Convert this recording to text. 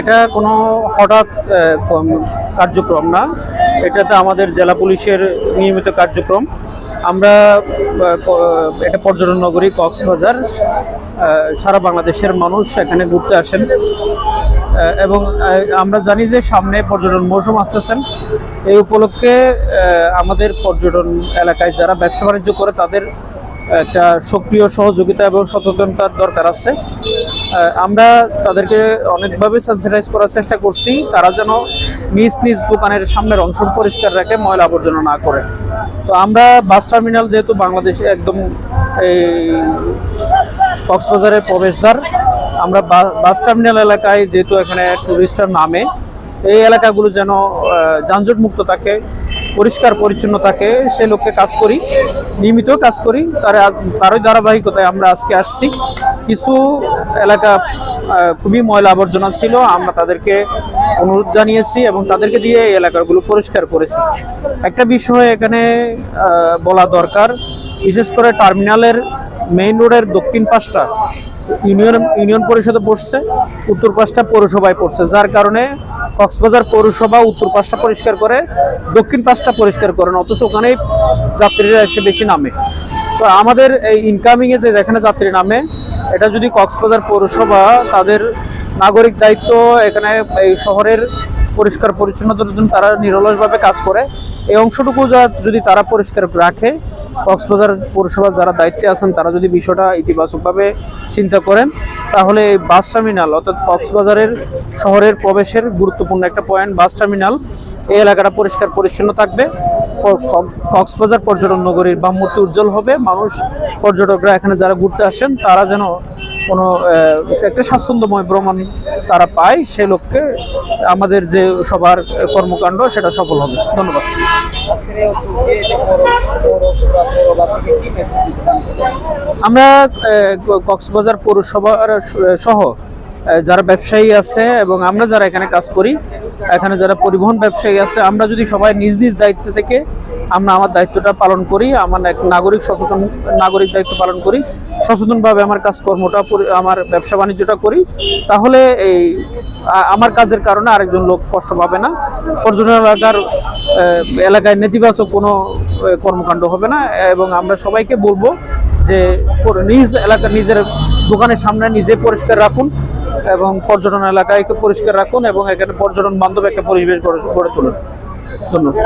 এটা কোনো হঠাৎ কার্যক্রম না। এটাতে আমাদের জেলা পুলিশের নিয়মিত কার্যক্রম। আমরা এটা পর্যটন নগরী, কক্সবাজার সারা বাংলাদেশের মানুষ এখানে ঘুরতে আসেন। এবং আমরা জানি যে সামনে পর্যটন মৌসুম আসতেছেন এই উপলক্ষে আমাদের পর্যটন এলাকায় যারা ব্যবসা বাণিজ্য করে, তাদের একটা সক্রিয় সহযোগিতা এবং সচেতনতার দরকার আছে। আমরা তাদেরকে অনেকভাবে সেন্সিটাইজ করার চেষ্টা করছি। তারা যেন নিজ নিজ দোকানের সামনের অংশ পরিষ্কার রাখে, ময়লা আবর্জনা না করে। তো আমরা বাস টার্মিনাল যেহেতু বাংলাদেশে একদম এই কক্সবাজারের প্রবেশদ্বার, আমরা বাস টার্মিনাল এলাকায় যেহেতু এখানে টুরিস্টার নামে, এই এলাকাগুলো যেন যানজট মুক্ত থাকে, পরিষ্কার পরিচ্ছন্ন থাকে, সে লক্ষ্যে কাজ করি, নিয়মিত কাজ করি। তার তারই ধারাবাহিকতায় আমরা আজকে আসছি। কিছু এলাকা খুবই ময়লা আবর্জনা ছিল। আমরা তাদেরকে অনুরোধ জানিয়েছি এবং তাদেরকে দিয়ে এই এলাকাগুলো পরিষ্কার করেছি। একটা বিষয় এখানে বলা দরকার। বিশেষ করে টার্মিনালের মেইন রোডের দক্ষিণ পাশটা ইউনিয়ন ইউনিয়ন পরিষদে পড়ছে, উত্তর পাশটা পৌরসভায় পড়ছে, যার কারণে কক্সবাজার পৌরসভা উত্তর পাশটা পরিষ্কার করে, দক্ষিণ পাশটা পরিষ্কার করেন অথচ ওখানেই যাত্রীরা এসে বেশি নামে। তো আমাদের এই ইনকামিং এ যে যেখানে যাত্রী নামে, এটা যদি কক্সবাজার পৌরসভা, তাদের নাগরিক দায়িত্ব এখানে এই শহরের পরিষ্কার পরিচ্ছন্নতার জন্য তারা নিরলসভাবে কাজ করে। এই অংশটুকু যা- যদি তারা পরিষ্কার রাখে, কক্সবাজার পৌরসভার যারা দায়িত্বে আছেন, তারা যদি বিষয়টা ইতিবাচকভাবে চিন্তা করেন, তাহলে বাস টার্মিনাল, অর্থাৎ কক্সবাজারের শহরের প্রবেশের গুরুত্বপূর্ণ একটা পয়েন্ট বাস টার্মিনাল, এই এলাকাটা পরিষ্কার পরিচ্ছন্ন থাকবে। কক্সবাজার পর্যটন নগরীর বামমূর্তি উজ্জ্বল হবে। মানুষ পর্যটকরা এখানে যারা ঘুরতে আসেন তারা যেন কোনো একটা স্বাচ্ছন্দ্যময় ভ্রমণ তারা পায় সে লক্ষ্যে আমাদের যে সবার কর্মকাণ্ড সেটা সফল হবে। ধন্যবাদ। আমরা কক্সবাজার পৌরসভার সহ যারা ব্যবসায়ী আছে এবং আমরা যারা এখানে কাজ করি, এখানে যারা পরিবহন ব্যবসায়ী আছে, আমরা যদি সবাই নিজ নিজ দায়িত্ব থেকে আমরা আমার দায়িত্বটা পালন করি, আমার এক নাগরিক সচেতন, নাগরিক দায়িত্ব পালন করি, সচেতনভাবে আমার কাজকর্মটা আমার ব্যবসা বাণিজ্যটা করি, তাহলে এই আমার কাজের কারণে আরেকজন লোক কষ্ট পাবে না। পর্যটন এলাকার এলাকায় নেতিবাচক কোনো কর্মকাণ্ড হবে না এবং আমরা সবাইকে বলব যে নিজ এলাকা নিজের দোকানের সামনে নিজে পরিষ্কার রাখুন। এবং পর্যটন এলাকায় পরিষ্কার রাখুন এবং এখানে পর্যটন বান্ধব একটা পরিবেশ গড়ে তুলুন। ধন্যবাদ।